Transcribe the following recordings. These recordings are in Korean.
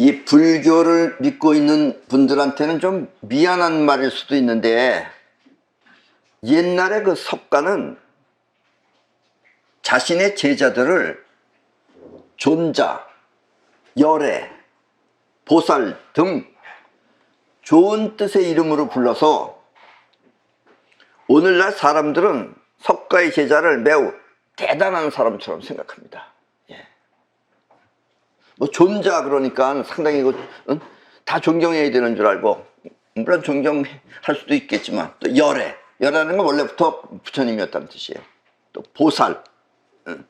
이 불교를 믿고 있는 분들한테는 좀 미안한 말일 수도 있는데 옛날에 그 석가는 자신의 제자들을 존자, 열애, 보살 등 좋은 뜻의 이름으로 불러서 오늘날 사람들은 석가의 제자를 매우 대단한 사람처럼 생각합니다. 예. 뭐 존자 그러니까 상당히 그, 응? 다 존경해야 되는 줄 알고 물론 존경할 수도 있겠지만 또 열애 열애는 건 원래부터 부처님이었다는 뜻이에요. 또 보살 응?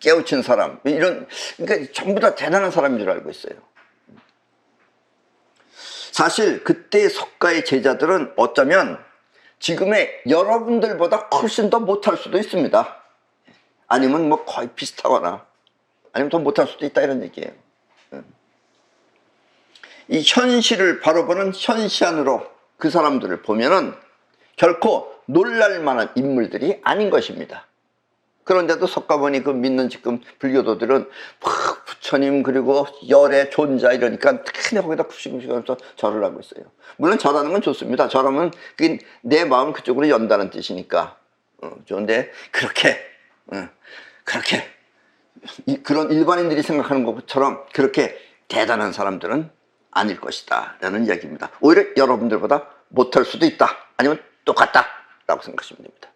깨우친 사람 이런 그러니까 전부 다 대단한 사람인 줄 알고 있어요. 사실 그때 석가의 제자들은 어쩌면 지금의 여러분들보다 훨씬 더 못할 수도 있습니다. 아니면 뭐 거의 비슷하거나 아니면 더 못할 수도 있다 이런 얘기예요. 이 현실을 바로 보는 현시 안으로 그 사람들을 보면은 결코 놀랄 만한 인물들이 아닌 것입니다. 그런데도 석가모니 그 믿는 지금 불교도들은 막 부처님 그리고 열의 존자 이러니까 특히 거기다 굽시굽시하면서 절을 하고 있어요. 물론 절하는 건 좋습니다. 절하면 그게 내 마음 그쪽으로 연다는 뜻이니까 어, 좋은데 그렇게 어, 그렇게 이, 그런 일반인들이 생각하는 것처럼 그렇게 대단한 사람들은 아닐 것이다 라는 이야기입니다. 오히려 여러분들보다 못할 수도 있다 아니면 똑같다 라고 생각하시면 됩니다.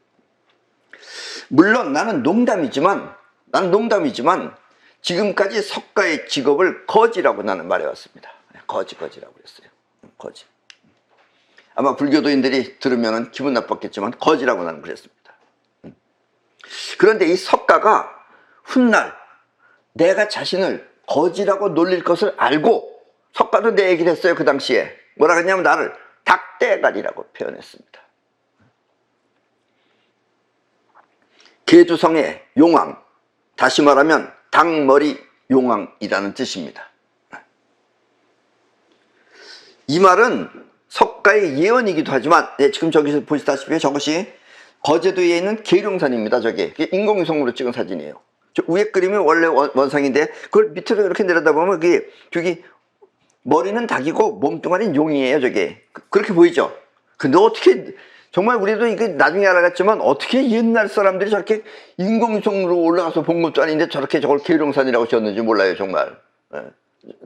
물론 나는 농담이지만 나는 농담이지만 지금까지 석가의 직업을 거지라고 나는 말해왔습니다. 거지 거지라고 그랬어요. 거지. 아마 불교도인들이 들으면 기분 나빴겠지만 거지라고 나는 그랬습니다. 그런데 이 석가가 훗날 내가 자신을 거지라고 놀릴 것을 알고 석가도 내 얘기를 했어요 그 당시에 뭐라 그랬냐면 나를 닭대가리라고 표현했습니다. 개두성의 용왕, 다시 말하면 닭머리 용왕이라는 뜻입니다. 이 말은 석가의 예언이기도 하지만 네, 지금 저기서 보시다시피 저것이 거제도에 있는 계룡산입니다. 저게 인공위성으로 찍은 사진이에요. 저 위에 그림이 원래 원상인데 그걸 밑으로 이렇게 내려다보면 그게 저기 머리는 닭이고 몸뚱아리는 용이에요. 저게 그렇게 보이죠. 근데 어떻게 정말 우리도 이게 나중에 알아갔지만 어떻게 옛날 사람들이 저렇게 인공위성으로 올라가서 본 것도 아닌데 저렇게 저걸 계룡산이라고 지었는지 몰라요 정말 예.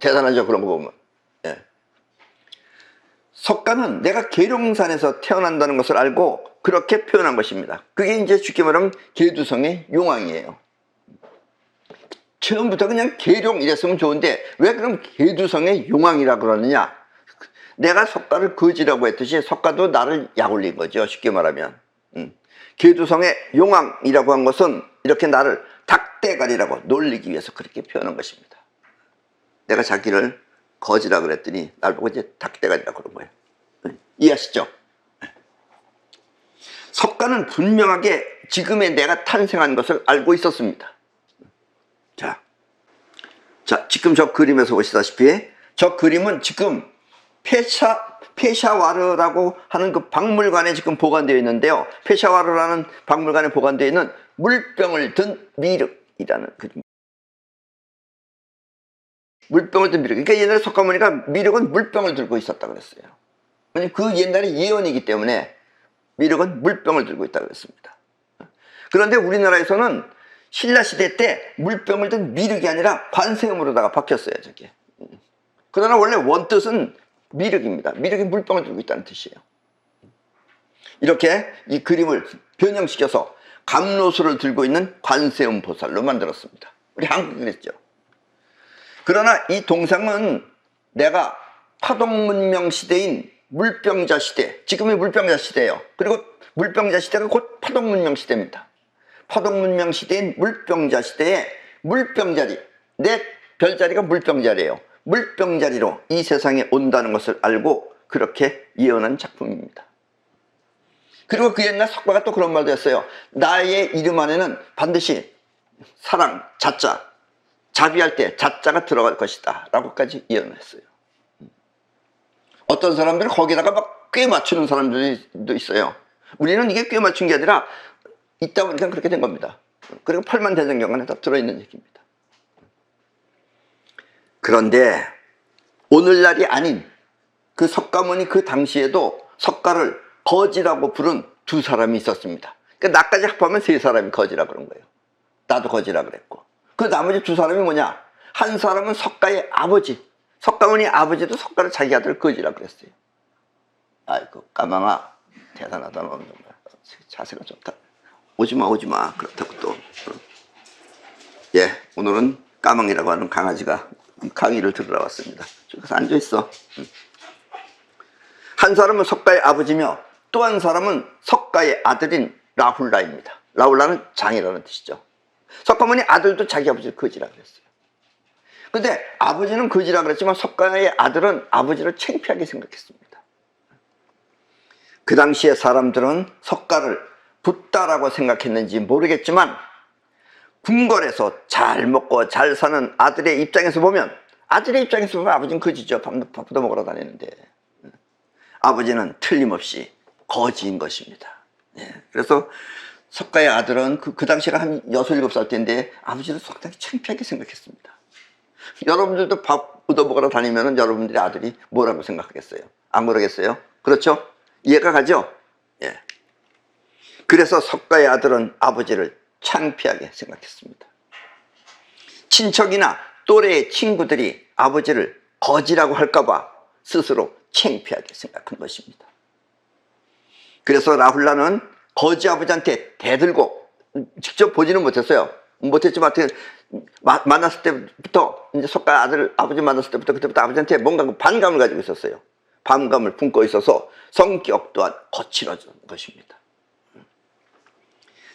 대단하죠 그런 거 보면 예. 석가는 내가 계룡산에서 태어난다는 것을 알고 그렇게 표현한 것입니다 그게 이제 쉽게 말하면 계두성의 용왕이에요 처음부터 그냥 계룡 이랬으면 좋은데 왜 그럼 계두성의 용왕이라 그러느냐 내가 석가를 거지라고 했듯이 석가도 나를 약올린 거죠. 쉽게 말하면. 음. 계두성의 용왕이라고 한 것은 이렇게 나를 닭대가리라고 놀리기 위해서 그렇게 표현한 것입니다. 내가 자기를 거지라 그랬더니 날 보고 이제 닭대가리라고 그런 거예요. 음. 이해하시죠? 석가는 분명하게 지금의 내가 탄생한 것을 알고 있었습니다. 자, 자 지금 저 그림에서 보시다시피 저 그림은 지금 페샤, 페샤와르라고 하는 그 박물관에 지금 보관되어 있는데요. 페샤와르라는 박물관에 보관되어 있는 물병을 든 미륵이라는 그 물병을 든 미륵. 그러니까 옛날에 석가모니가 미륵은 물병을 들고 있었다 그랬어요. 그 옛날에 예언이기 때문에 미륵은 물병을 들고 있다 그랬습니다. 그런데 우리나라에서는 신라 시대 때 물병을 든 미륵이 아니라 관세음으로다가 바뀌었어요, 저게. 그러나 원래 원뜻은 미륵입니다. 미륵이 물병을 들고 있다는 뜻이에요. 이렇게 이 그림을 변형시켜서 감로수를 들고 있는 관세음 보살로 만들었습니다. 우리 한국이 그랬죠. 그러나 이 동상은 내가 파동문명 시대인 물병자 시대, 지금의 물병자 시대예요. 그리고 물병자 시대가 곧 파동문명 시대입니다. 파동문명 시대인 물병자 시대에 물병자리, 내 별자리가 물병자리예요. 물병자리로 이 세상에 온다는 것을 알고 그렇게 예언한 작품입니다. 그리고 그 옛날 석가가 또 그런 말도 했어요. 나의 이름 안에는 반드시 사랑, 자자, 자비할 때 자자가 들어갈 것이다. 라고까지 예언했어요. 어떤 사람들은 거기다가 막 꽤 맞추는 사람들도 있어요. 우리는 이게 꽤 맞춘 게 아니라 있다 보니까 그렇게 된 겁니다. 그리고 팔만 대장경 안에 다 들어있는 얘기입니다. 그런데 오늘날이 아닌 그 석가모니 그 당시에도 석가를 거지라고 부른 두 사람이 있었습니다. 그러니까 나까지 합하면 세 사람이 거지라 그런 거예요. 나도 거지라 그랬고. 그 나머지 두 사람이 뭐냐? 한 사람은 석가의 아버지. 석가모니 아버지도 석가를 자기 아들 거지라 그랬어요. 아이고 까망아 대단하다 너 정말 자세가 좋다. 오지마 오지마 그렇다고 또. 어. 예 오늘은 까망이라고 하는 강아지가 강의를 들으러 왔습니다. 저기서 앉아 있어. 한 사람은 석가의 아버지며 또 한 사람은 석가의 아들인 라훌라입니다. 라훌라는 장이라는 뜻이죠. 석가모니 아들도 자기 아버지를 거지라 그랬어요. 근데 아버지는 거지라 그랬지만 석가의 아들은 아버지를 창피하게 생각했습니다. 그 당시에 사람들은 석가를 붓다라고 생각했는지 모르겠지만 궁궐에서 잘 먹고 잘 사는 아들의 입장에서 보면 아들의 입장에서 보면 아버지는 거지죠. 밥, 밥 얻어먹으러 다니는데 아버지는 틀림없이 거지인 것입니다. 예, 그래서 석가의 아들은 그, 그 당시가 한 여섯 일곱 살 때인데 아버지를 상당히 창피하게 생각했습니다. 여러분들도 밥 얻어먹으러 다니면 여러분들의 아들이 뭐라고 생각하겠어요? 안 그러겠어요? 그렇죠? 이해가 가죠? 예. 그래서 석가의 아들은 아버지를 창피하게 생각했습니다. 친척이나 또래의 친구들이 아버지를 거지라고 할까봐 스스로 창피하게 생각한 것입니다. 그래서 라훌라는 거지 아버지한테 대들고 직접 보지는 못했어요. 못했지만 만났을 때부터 이제 석가 아들 아버지 만났을 때부터 그때부터 아버지한테 뭔가 그 반감을 가지고 있었어요. 반감을 품고 있어서 성격 또한 거칠어진 것입니다.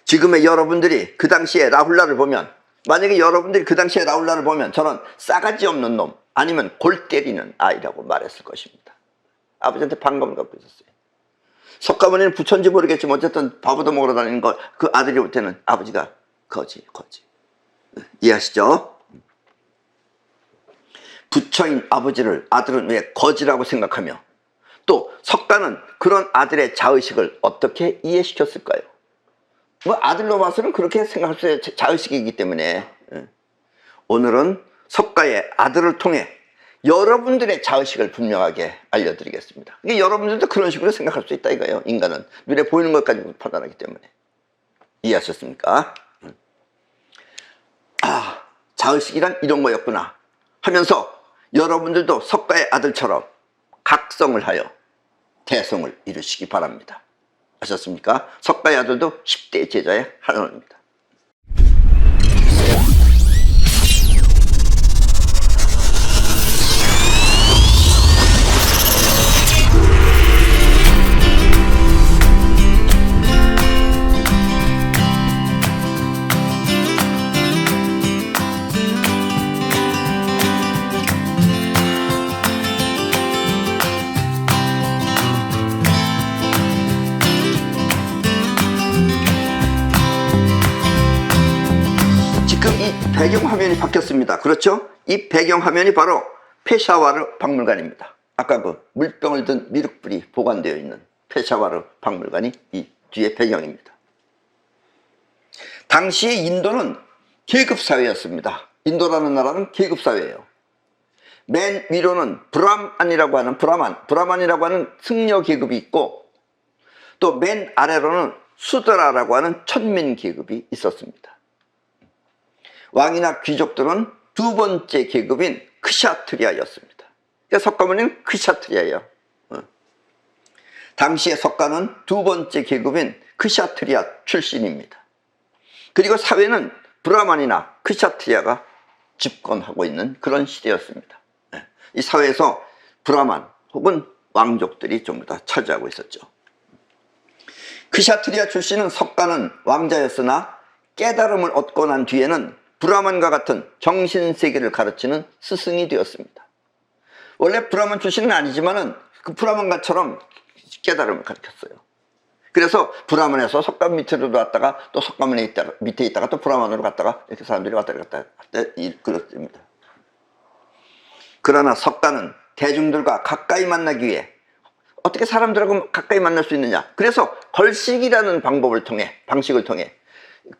지금의 여러분들이 그 당시에 라훌라를 보면 만약에 여러분들이 그 당시에 라훌라를 보면 저는 싸가지 없는 놈 아니면 골 때리는 아이라고 말했을 것입니다. 아버지한테 반감을 갖고 있었어요. 석가모니는 부천지 모르겠지만 어쨌든 밥 얻어 먹으러 다니는 거그 아들이 올 때는 아버지가 거지 거지 이해하시죠? 부처인 아버지를 아들은 왜 거지라고 생각하며 또 석가는 그런 아들의 자의식을 어떻게 이해시켰을까요? 뭐 아들로 봐서는 그렇게 생각할 수 있어요. 자의식이기 때문에 예. 오늘은 석가의 아들을 통해 여러분들의 자의식을 분명하게 알려드리겠습니다. 이게 여러분들도 그런 식으로 생각할 수 있다 이거예요. 인간은 눈에 보이는 것 가지고 판단하기 때문에 이해하셨습니까? 음. 아 자의식이란 이런 거였구나 하면서 여러분들도 석가의 아들처럼 각성을 하여 대성을 이루시기 바랍니다. 아셨습니까? 석가의 아들도 10대 제자의 하나입니다. 바뀌었습니다. 그렇죠? 이 배경 화면이 바로 페샤와르 박물관입니다. 아까 그 물병을 든 미륵불이 보관되어 있는 페샤와르 박물관이 이 뒤에 배경입니다. 당시의 인도는 계급사회였습니다. 인도라는 나라는 계급사회예요. 맨 위로는 브람안이라고 하는 브라만, 브라만이라고 하는 승려 계급이 있고 또 맨 아래로는 수드라라고 하는 천민 계급이 있었습니다. 왕이나 귀족들은 두 번째 계급인 크샤트리아였습니다. 그러니까 석가모니는 크샤트리아예요. 어. 당시의 석가는 두 번째 계급인 크샤트리아 출신입니다. 그리고 사회는 브라만이나 크샤트리아가 집권하고 있는 그런 시대였습니다. 예. 이 사회에서 브라만 혹은 왕족들이 전부 다 차지하고 있었죠. 크샤트리아 출신은 석가는 왕자였으나 깨달음을 얻고 난 뒤에는 브라만과 같은 정신세계를 가르치는 스승이 되었습니다. 원래 브라만 출신은 아니지만 은 그 브라만과처럼 깨달음을 가르쳤어요. 그래서 브라만에서 석가 밑으로 왔다가 또 있다가 밑에 있다가 또 브라만으로 갔다가 이렇게 사람들이 왔다 갔다 그렇습니다. 그러나 석가는 대중들과 가까이 만나기 위해 어떻게 사람들하고 가까이 만날 수 있느냐? 그래서 걸식이라는 방법을 통해 방식을 통해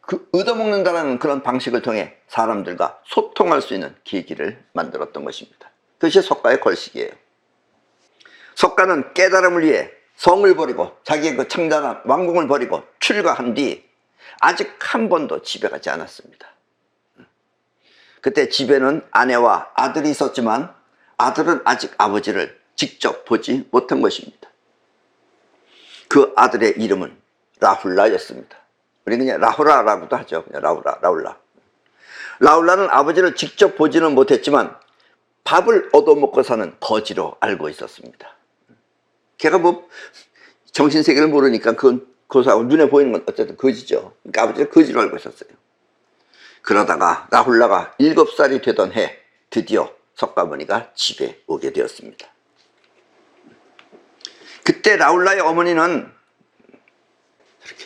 그 얻어먹는다는 그런 방식을 통해 사람들과 소통할 수 있는 계기를 만들었던 것입니다. 그것이 석가의 걸식이에요. 석가는 깨달음을 위해 성을 버리고 자기의 그 청단한 왕궁을 버리고 출가한 뒤 아직 한 번도 집에 가지 않았습니다. 그때 집에는 아내와 아들이 있었지만 아들은 아직 아버지를 직접 보지 못한 것입니다. 그 아들의 이름은 라훌라였습니다. 우리 그냥 라후라라고도 하죠. 그냥 라후라, 라울라. 라울라는 아버지를 직접 보지는 못했지만 밥을 얻어먹고 사는 거지로 알고 있었습니다. 걔가 뭐 정신세계를 모르니까 그건 고사하고 눈에 보이는 건 어쨌든 거지죠. 그러니까 아버지를 거지로 알고 있었어요. 그러다가 라훌라가 일곱 살이 되던 해 드디어 석가모니가 집에 오게 되었습니다. 그때 라울라의 어머니는 이렇게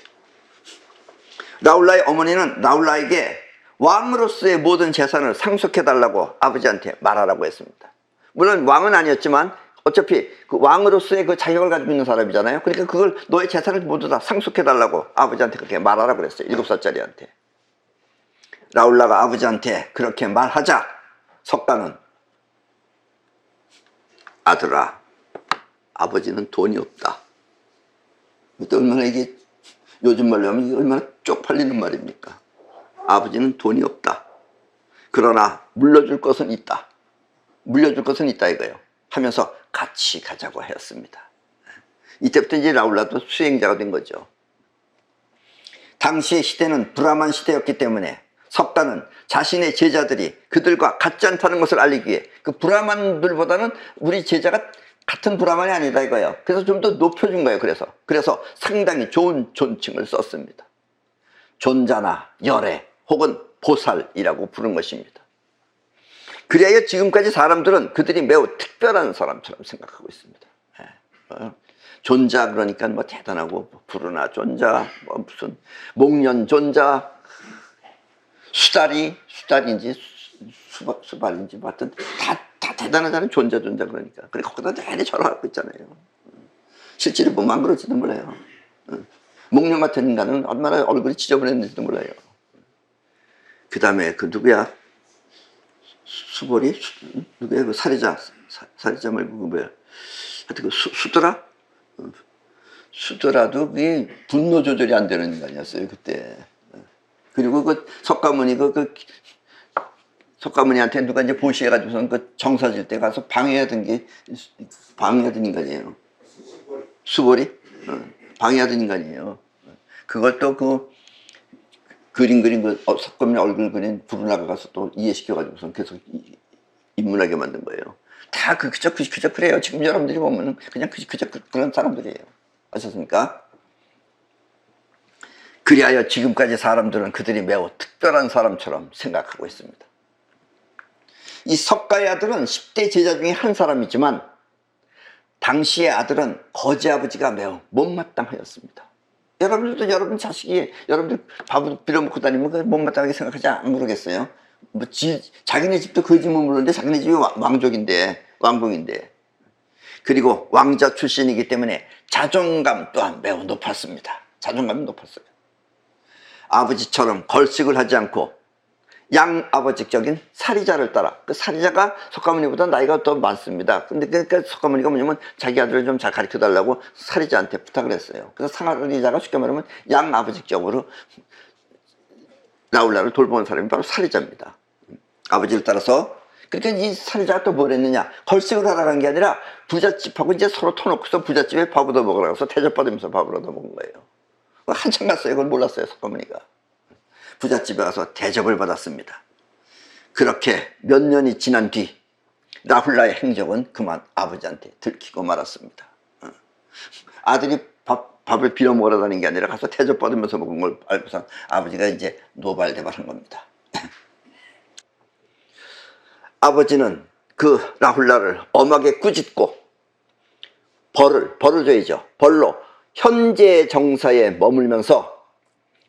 라울라의 어머니는 라울라에게 왕으로서의 모든 재산을 상속해달라고 아버지한테 말하라고 했습니다. 물론 왕은 아니었지만 어차피 그 왕으로서의 그 자격을 가지고 있는 사람이잖아요. 그러니까 그걸 너의 재산을 모두 다 상속해달라고 아버지한테 그렇게 말하라고 그랬어요. 일곱 살짜리한테. 라울라가 아버지한테 그렇게 말하자 석가는 아들아 아버지는 돈이 없다. 얼마나 이게 요즘 말로 하면 얼마나 쪽팔리는 말입니까? 아버지는 돈이 없다. 그러나 물려줄 것은 있다. 물려줄 것은 있다 이거예요. 하면서 같이 가자고 하였습니다. 이때부터 이제 라울라도 수행자가 된 거죠. 당시의 시대는 브라만 시대였기 때문에 석가는 자신의 제자들이 그들과 같지 않다는 것을 알리기 위해 그 브라만들보다는 우리 제자가 같은 브라만이 아니다 이거예요. 그래서 좀 더 높여준 거예요. 그래서 그래서 상당히 좋은 존칭을 썼습니다. 존자나 열애 혹은 보살이라고 부른 것입니다. 그래야 지금까지 사람들은 그들이 매우 특별한 사람처럼 생각하고 있습니다. 예. 어, 존자 그러니까 뭐 대단하고 부르나 존자 뭐 무슨 목련 존자 수다리 수다리인지 수, 수발인지 뭐 하여튼 다, 다 대단하다는 존자 존자 그러니까 그래 거기다 내내 절하고 있잖아요. 실제로 보면 안 그럴지도 몰라요. 목련 같은 인간은 얼마나 얼굴이 지저분했는지도 몰라요. 그 다음에 그 누구야? 수벌이? 수, 누구야? 그 살이자. 사, 살이자 말고 그 뭐야? 하여튼 그 수, 수더라? 어. 수더라도 그게 분노 조절이 안 되는 인간이었어요, 그때. 그리고 그 석가모니 그, 그 석가모니한테 누가 이제 보시해가지고선 그 정사질 때 가서 방해하던 게 방해하던 인간이에요. 수벌이? 어, 방해하던 인간이에요. 그걸 또 그 그림 그린 그 어, 석가모니 얼굴 그린 부르나가 가서 또 이해시켜가지고선 계속 이- 인문하게 만든 거예요. 다 그, 그저, 그, 그저 그래요. 지금 여러분들이 보면은 그냥 그, 그저 그, 그런 사람들이에요. 아셨습니까? 그리하여 지금까지 사람들은 그들이 매우 특별한 사람처럼 생각하고 있습니다. 이 석가의 아들은 10대 제자 중에 한 사람이지만 당시의 아들은 거지 아버지가 매우 못마땅하였습니다. 여러분들도 여러분 자식이 여러분들 밥을 빌어먹고 다니면 그 못마땅하게 생각하지 안 모르겠어요. 뭐 지, 자기네 집도 거지면 모르는데 자기네 집이 왕- 왕족인데 왕궁인데 그리고 왕자 출신이기 때문에 자존감 또한 매우 높았습니다. 자존감이 높았어요. 아버지처럼 걸식을 하지 않고 양아버지적인 사리자를 따라 그 사리자가 석가모니보다 나이가 더 많습니다. 근데 그러니까 석가모니가 뭐냐면 자기 아들을 좀 잘 가르쳐 달라고 사리자한테 부탁을 했어요. 그래서 사리자가 쉽게 말하면 양아버지적으로 라울라를 돌보는 사람이 바로 사리자입니다. 아버지를 따라서 그러니까 이 사리자가 또 뭘 했느냐 걸식을 하러 간 게 아니라 부잣집하고 이제 서로 터놓고서 부잣집에 밥 얻어 먹으러 가서 대접받으면서 밥을 얻어 먹은 거예요. 한참 갔어요. 그걸 몰랐어요. 석가모니가. 부잣집에 가서 대접을 받았습니다. 그렇게 몇 년이 지난 뒤 라훌라의 행적은 그만 아버지한테 들키고 말았습니다. 어. 아들이 밥, 밥을 빌어 먹으러 다니는 게 아니라 가서 대접받으면서 먹은 걸 알고서 아버지가 이제 노발대발한 겁니다. 아버지는 그 라훌라를 엄하게 꾸짖고 벌을 벌을 줘야죠. 벌로 현재 정사에 머물면서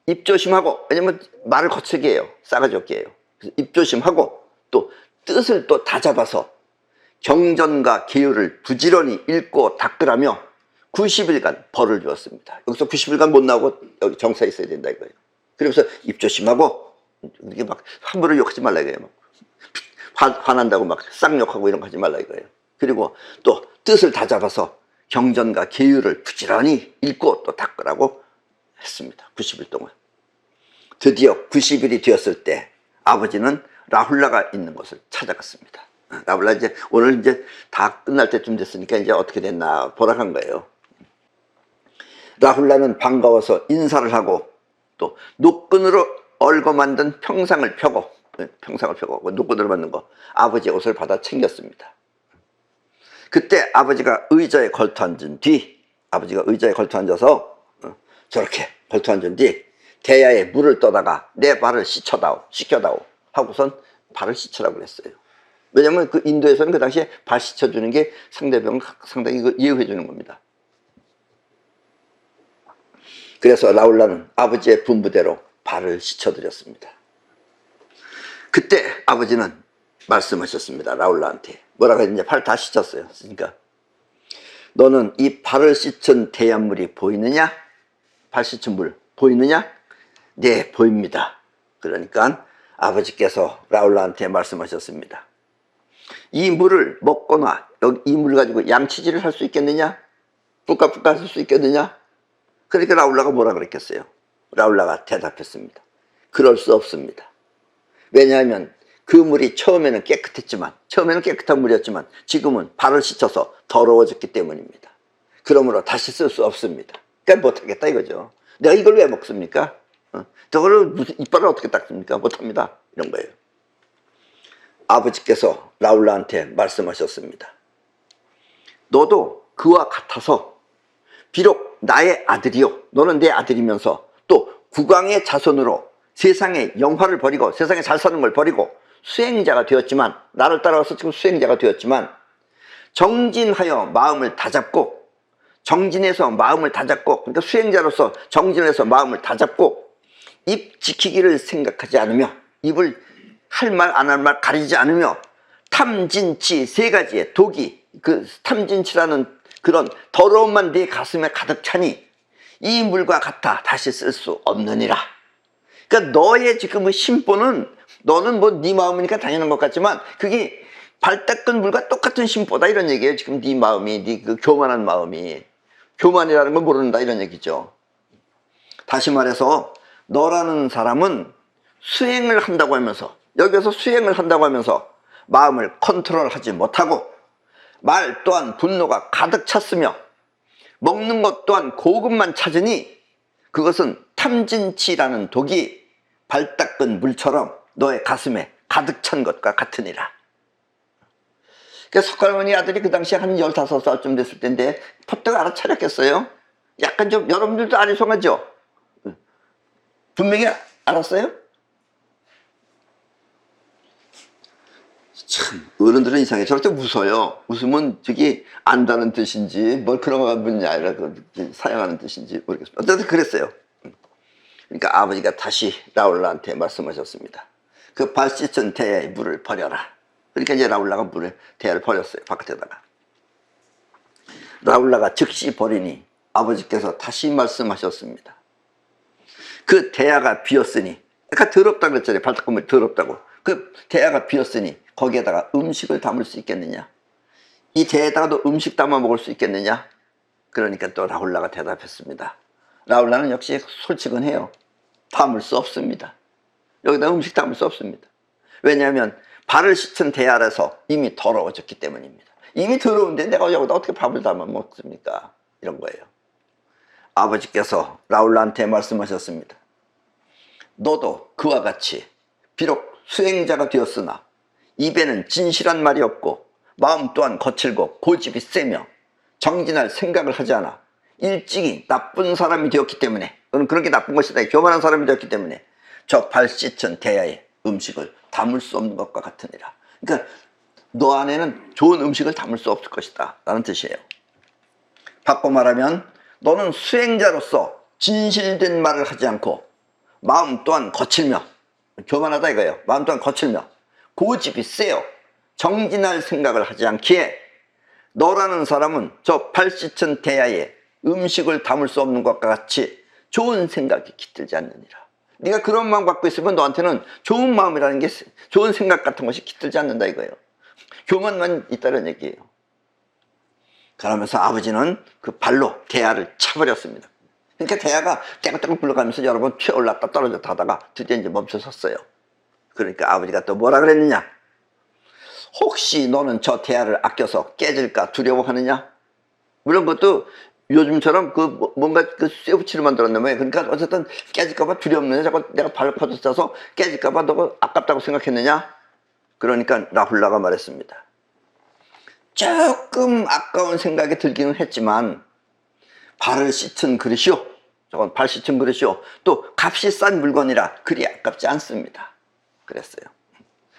입 조심하고 왜냐면 말을 거칠게 해요. 싸가지 없게 해요. 그래서 입조심하고 또 뜻을 또 다 잡아서 경전과 계율을 부지런히 읽고 닦으라며 90일간 벌을 주었습니다. 여기서 90일간 못 나오고 여기 정사에 있어야 된다 이거예요. 그러면서 입 조심하고 이게 막 함부로 욕하지 말라 이거예요. 막 화, 화난다고 막 쌍욕하고 이런 거 하지 말라 이거예요. 그리고 또 뜻을 다 잡아서 경전과 계율을 부지런히 읽고 또 닦으라고 했습니다. 90일 동안. 드디어 90일이 되었을 때 아버지는 라훌라가 있는 곳을 찾아갔습니다. 라훌라 이제 오늘 이제 다 끝날 때쯤 됐으니까 이제 어떻게 됐나 보러 간 거예요. 라훌라는 반가워서 인사를 하고 또 노끈으로 얼거 만든 평상을 펴고 네, 평상을 펴고 그 노끈으로 만든 거 아버지의 옷을 받아 챙겼습니다. 그때 아버지가 의자에 걸터 앉은 뒤 아버지가 의자에 걸터 앉아서 어, 저렇게 걸터 앉은 뒤 대야에 물을 떠다가 내 발을 씻혀다오 씻겨다오 하고선 발을 씻으라고 했어요. 왜냐면 그 인도에서는 그 당시에 발 씻혀주는 게 상대방을 상당히 그 이해해 주는 겁니다. 그래서 라울라는 아버지의 분부대로 발을 씻혀드렸습니다. 그때 아버지는 말씀하셨습니다. 라울라한테. 뭐라고 했는지 발다 씻었어요. 그러니까 너는 이 발을 씻은 대얀물이 보이느냐? 발 씻은 물 보이느냐? 네, 보입니다. 그러니까 아버지께서 라울라한테 말씀하셨습니다. 이 물을 먹거나 이 물 가지고 양치질을 할 수 있겠느냐? 뿌까뿌까 할 수 있겠느냐? 그러니까 라울라가 뭐라 그랬겠어요? 라울라가 대답했습니다. 그럴 수 없습니다. 왜냐하면 그 물이 처음에는 깨끗했지만 처음에는 깨끗한 물이었지만 지금은 발을 씻어서 더러워졌기 때문입니다. 그러므로 다시 쓸 수 없습니다. 그러니까 못하겠다 이거죠. 내가 이걸 왜 먹습니까? 어? 저거를 무슨 이빨을 어떻게 닦습니까? 못합니다. 이런 거예요. 아버지께서 라울라한테 말씀하셨습니다. 너도 그와 같아서 비록 나의 아들이요 너는 내 아들이면서 또 국왕의 자손으로 세상의 영화를 버리고 세상에 잘 사는 걸 버리고 수행자가 되었지만 나를 따라와서 지금 수행자가 되었지만 정진하여 마음을 다잡고 정진해서 마음을 다잡고 그러니까 수행자로서 정진해서 마음을 다잡고 입 지키기를 생각하지 않으며 입을 할 말 안 할 말 가리지 않으며 탐진치 세 가지의 독이 그 탐진치라는 그런 더러움만 네 가슴에 가득 차니 이 물과 같아 다시 쓸 수 없느니라. 그러니까 너의 지금의 심보는 너는 뭐 네 마음이니까 당연한 것 같지만 그게 발 닦은 물과 똑같은 심보다 이런 얘기예요. 지금 네 마음이 네 그 교만한 마음이 교만이라는 걸 모른다 이런 얘기죠. 다시 말해서 너라는 사람은 수행을 한다고 하면서 여기서 수행을 한다고 하면서 마음을 컨트롤하지 못하고 말 또한 분노가 가득 찼으며 먹는 것 또한 고급만 찾으니 그것은 탐진치라는 독이 발 닦은 물처럼 너의 가슴에 가득 찬 것과 같으니라. 그러니까 석갈머니 아들이 그 당시에 한 15살쯤 됐을 텐데 퍼뜩 알아차렸겠어요? 약간 좀 여러분들도 아리송하죠? 분명히 알았어요? 참 어른들은 이상해 저렇게 웃어요. 웃으면 저기 안다는 뜻인지 뭘 그런 분이 아니라 그 사용하는 뜻인지 모르겠습니다. 어쨌든 그랬어요. 그러니까 아버지가 다시 라울라한테 말씀하셨습니다. 그 발 씻은 대야에 물을 버려라. 그러니까 이제 라울라가 물에 대야를 버렸어요 바깥에다가. 라울라가 즉시 버리니 아버지께서 다시 말씀하셨습니다 그 대야가 비었으니. 아까 더럽다 그랬잖아요. 발닦음이 더럽다고. 그 대야가 비었으니 거기에다가 음식을 담을 수 있겠느냐? 이 대에다가 도 음식 담아 먹을 수 있겠느냐? 그러니까 또 라울라가 대답했습니다. 라울라는 역시 솔직은 해요. 담을 수 없습니다. 여기다 음식 담을 수 없습니다. 왜냐하면 발을 씻은 대 아래서 이미 더러워졌기 때문입니다. 이미 더러운데 내가 여기다 어떻게 밥을 담아 먹습니까? 이런 거예요 아버지께서 라울라한테 말씀하셨습니다. 너도 그와 같이 비록 수행자가 되었으나 입에는 진실한 말이 없고 마음 또한 거칠고 고집이 세며 정진할 생각을 하지 않아 일찍이 나쁜 사람이 되었기 때문에 너는 그렇게 나쁜 것이다 교만한 사람이 되었기 때문에 저 발 씻은 대야에 음식을 담을 수 없는 것과 같으니라. 그러니까 너 안에는 좋은 음식을 담을 수 없을 것이다. 라는 뜻이에요. 바꿔 말하면 너는 수행자로서 진실된 말을 하지 않고 마음 또한 거칠며 교만하다 이거예요 마음 또한 거칠며 고집이 세요. 정진할 생각을 하지 않기에 너라는 사람은 저 팔씨천 대야에 음식을 담을 수 없는 것과 같이 좋은 생각이 깃들지 않느니라. 네가 그런 마음 갖고 있으면 너한테는 좋은 마음이라는 게 좋은 생각 같은 것이 깃들지 않는다 이거예요. 교만만 있다는 얘기예요. 그러면서 아버지는 그 발로 대야를 차버렸습니다. 그러니까 대야가 떼굴떼굴 굴러가면서 여러 번 튀어 올랐다 떨어졌다 하다가 드디어 이제 멈춰 섰어요. 그러니까 아버지가 또 뭐라 그랬느냐? 혹시 너는 저 대야를 아껴서 깨질까 두려워하느냐? 물론 그것도 요즘처럼 그 뭐- 뭔가 그 쇠붙이를 만들었나 봐요. 그러니까 어쨌든 깨질까봐 두렵느냐? 자꾸 내가 발을 퍼져서 깨질까봐 너가 아깝다고 생각했느냐? 그러니까 라훌라가 말했습니다. 조금 아까운 생각이 들기는 했지만 발을 씻은 그릇이요. 저건 발 씻은 그릇이요. 또 값이 싼 물건이라 그리 아깝지 않습니다. 그랬어요.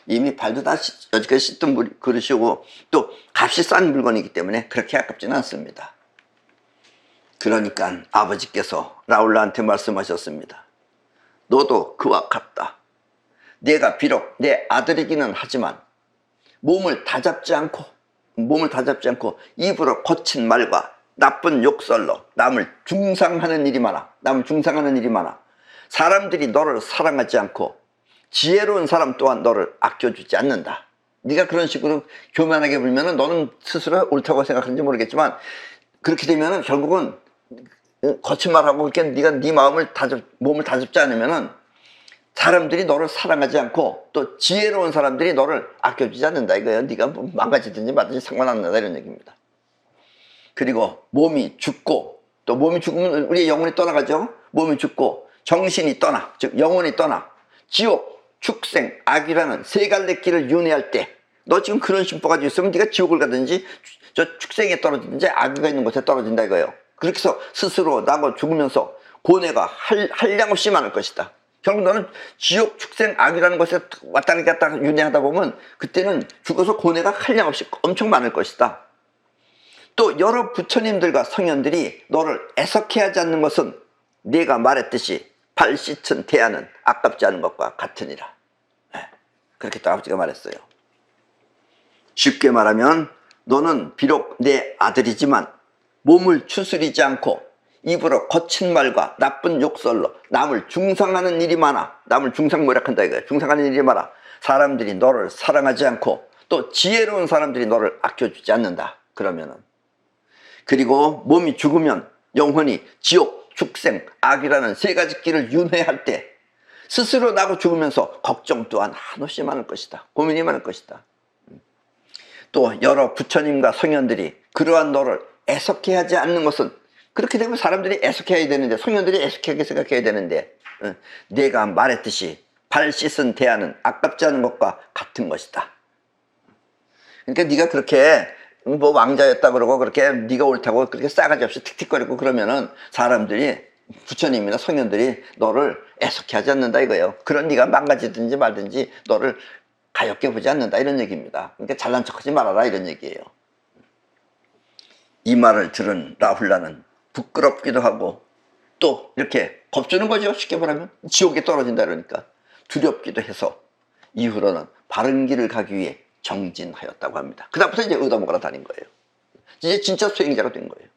이미 발도 다 씻, 여지까지 씻던 물- 그릇이고 또 값이 싼 물건이기 때문에 그렇게 아깝지는 않습니다. 그러니까 아버지께서 라울라한테 말씀하셨습니다. 너도 그와 같다. 내가 비록 내 아들이기는 하지만 몸을 다잡지 않고 몸을 다잡지 않고 입으로 거친 말과 나쁜 욕설로 남을 중상하는 일이 많아. 남을 중상하는 일이 많아. 사람들이 너를 사랑하지 않고 지혜로운 사람 또한 너를 아껴주지 않는다. 네가 그런 식으로 교만하게 불면 은 너는 스스로 옳다고 생각하는지 모르겠지만 그렇게 되면 은 결국은 거친 말하고 그렇게 네가 네 마음을 다잡 몸을 다잡지 않으면 은 사람들이 너를 사랑하지 않고 또 지혜로운 사람들이 너를 아껴주지 않는다 이거예요. 네가 뭐 망가지든지 말든지 상관 안 나다 이런 얘기입니다. 그리고 몸이 죽고 또 몸이 죽으면 우리의 영혼이 떠나가죠. 몸이 죽고 정신이 떠나 즉 영혼이 떠나 지옥, 축생, 악이라는 세 갈래 길을 윤회할 때 너 지금 그런 심보 가지고 있으면 네가 지옥을 가든지 저 축생에 떨어지든지 악의가 있는 곳에 떨어진다 이거예요. 그렇게 해서 스스로 나고 죽으면서 고뇌가 할, 한량 없이 많을 것이다. 결국 너는 지옥, 축생, 악이라는 것에 왔다 갔다 윤회하다 보면 그때는 죽어서 고뇌가 한량없이 엄청 많을 것이다. 또 여러 부처님들과 성현들이 너를 애석해 하지 않는 것은 네가 말했듯이 발 씻은 태야는 아깝지 않은 것과 같으니라. 네, 그렇게 또 아버지가 말했어요. 쉽게 말하면 너는 비록 내 아들이지만 몸을 추스리지 않고 입으로 거친 말과 나쁜 욕설로 남을 중상하는 일이 많아. 남을 중상모략한다 이거야. 중상하는 일이 많아. 사람들이 너를 사랑하지 않고 또 지혜로운 사람들이 너를 아껴주지 않는다. 그러면은 그리고 몸이 죽으면 영혼이 지옥, 축생, 악이라는 세 가지 길을 윤회할 때 스스로 나고 죽으면서 걱정 또한 한없이 많을 것이다. 고민이 많을 것이다. 또 여러 부처님과 성현들이 그러한 너를 애석해 하지 않는 것은 그렇게 되면 사람들이 애석해야 되는데 성현들이 애석하게 생각해야 되는데 어, 내가 말했듯이 발 씻은 대야는 아깝지 않은 것과 같은 것이다. 그러니까 네가 그렇게 뭐 왕자였다 그러고 그렇게 네가 옳다고 그렇게 싸가지 없이 틱틱거리고 그러면은 사람들이 부처님이나 성현들이 너를 애석해 하지 않는다 이거예요. 그런 네가 망가지든지 말든지 너를 가엽게 보지 않는다 이런 얘기입니다. 그러니까 잘난 척하지 말아라 이런 얘기예요. 이 말을 들은 라훌라는 부끄럽기도 하고 또 이렇게 겁주는 거죠. 쉽게 말하면 지옥에 떨어진다 그러니까 두렵기도 해서 이후로는 바른 길을 가기 위해 정진하였다고 합니다. 그 다음부터 이제 얻어먹으러 다닌 거예요. 이제 진짜 수행자가 된 거예요.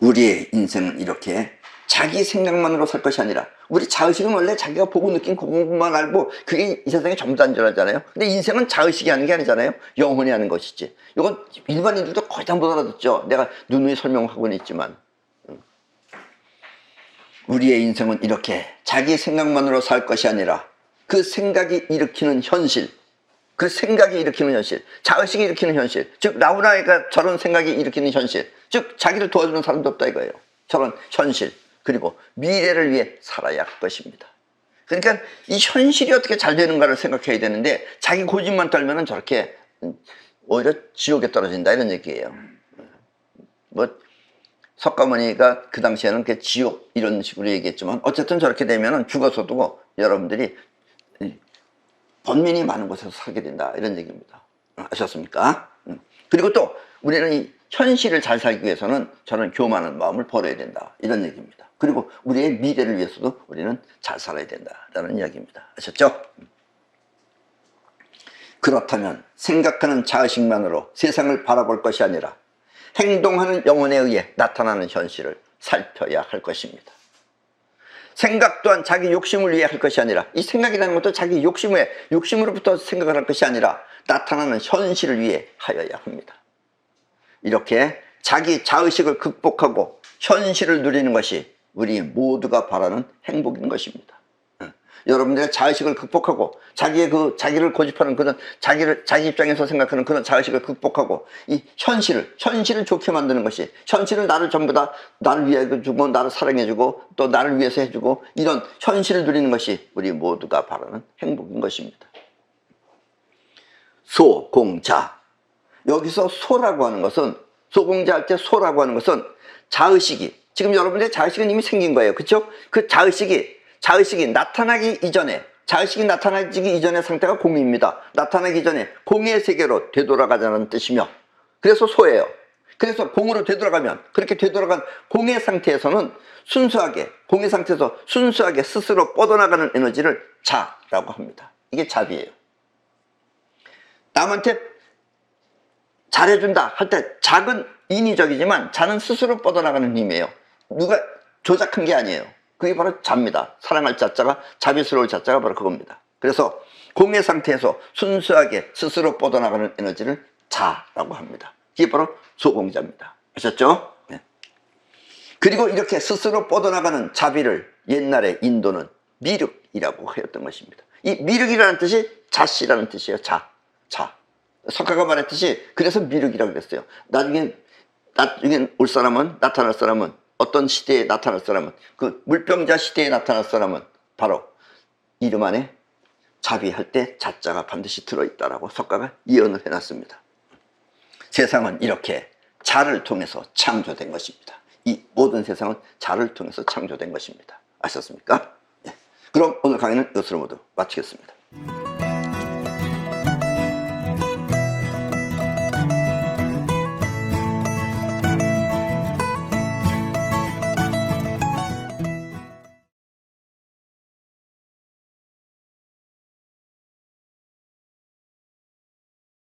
우리의 인생은 이렇게 자기 생각만으로 살 것이 아니라 우리 자의식은 원래 자기가 보고 느낀 그것만 알고 그게 이 세상에 전부 알잖아요. 근데 인생은 자의식이 하는 게 아니잖아요. 영혼이 하는 것이지. 이건 일반인들도 거의 다 못 알아듣죠. 내가 누누이 설명하고는 있지만. 우리의 인생은 이렇게 자기 생각만으로 살 것이 아니라 그 생각이 일으키는 현실, 그 생각이 일으키는 현실, 자의식이 일으키는 현실, 즉 라우나이가 저런 생각이 일으키는 현실, 즉 자기를 도와주는 사람도 없다 이거예요. 저런 현실, 그리고 미래를 위해 살아야 할 것입니다. 그러니까 이 현실이 어떻게 잘 되는가를 생각해야 되는데 자기 고집만 떨면 은 저렇게 오히려 지옥에 떨어진다 이런 얘기예요. 뭐 석가모니가 그 당시에는 그 지옥 이런 식으로 얘기했지만 어쨌든 저렇게 되면은 죽어서도 여러분들이 번민이 많은 곳에서 살게 된다 이런 얘기입니다. 아셨습니까? 음. 그리고 또 우리는 이 현실을 잘 살기 위해서는 저는 교만한 마음을 버려야 된다 이런 얘기입니다. 그리고 우리의 미래를 위해서도 우리는 잘 살아야 된다라는 이야기입니다. 아셨죠? 그렇다면 생각하는 자의식만으로 세상을 바라볼 것이 아니라 행동하는 영혼에 의해 나타나는 현실을 살펴야 할 것입니다. 생각 또한 자기 욕심을 위해 할 것이 아니라 이 생각이라는 것도 자기 욕심에 욕심으로부터 생각을 할 것이 아니라 나타나는 현실을 위해 하여야 합니다. 이렇게 자기 자의식을 극복하고 현실을 누리는 것이 우리 모두가 바라는 행복인 것입니다. 응. 여러분들의 자의식을 극복하고 자기의 그 자기를 고집하는 그런 자기를 자기 입장에서 생각하는 그런 자의식을 극복하고 이 현실을 현실을 좋게 만드는 것이 현실을 나를 전부 다 나를 위해 주고 나를 사랑해 주고 또 나를 위해서 해 주고 이런 현실을 누리는 것이 우리 모두가 바라는 행복인 것입니다. 소공자 여기서 소라고 하는 것은 소공자 할 때 소라고 하는 것은 자의식이 지금 여러분들의 자의식은 이미 생긴 거예요. 그렇죠? 그 자의식이 자의식이 나타나기 이전에 자의식이 나타나기 이전의 상태가 공입니다. 나타나기 전에 공의 세계로 되돌아가자는 뜻이며 그래서 소예요. 그래서 공으로 되돌아가면 그렇게 되돌아간 공의 상태에서는 순수하게 공의 상태에서 순수하게 스스로 뻗어나가는 에너지를 자라고 합니다. 이게 자비예요. 남한테 잘해준다 할 때 작은 인위적이지만 자는 스스로 뻗어나가는 힘이에요. 누가 조작한 게 아니에요. 그게 바로 자입니다. 사랑할 자자가 자비스러울 자자가 바로 그겁니다. 그래서 공의 상태에서 순수하게 스스로 뻗어나가는 에너지를 자라고 합니다. 이게 바로 소공자입니다. 아셨죠? 네. 그리고 이렇게 스스로 뻗어나가는 자비를 옛날에 인도는 미륵이라고 하였던 것입니다. 이 미륵이라는 뜻이 자씨라는 뜻이에요. 자, 자. 석가가 말했듯이 그래서 미륵이라고 그랬어요. 나중에 나중에 올 사람은 나타날 사람은 어떤 시대에 나타날 사람은 그 물병자 시대에 나타날 사람은 바로 이름 안에 자비할 때 자자가 반드시 들어있다라고 석가가 예언을 해놨습니다. 세상은 이렇게 자를 통해서 창조된 것입니다. 이 모든 세상은 자를 통해서 창조된 것입니다. 아셨습니까? 예. 그럼 오늘 강의는 이것으로 모두 마치겠습니다.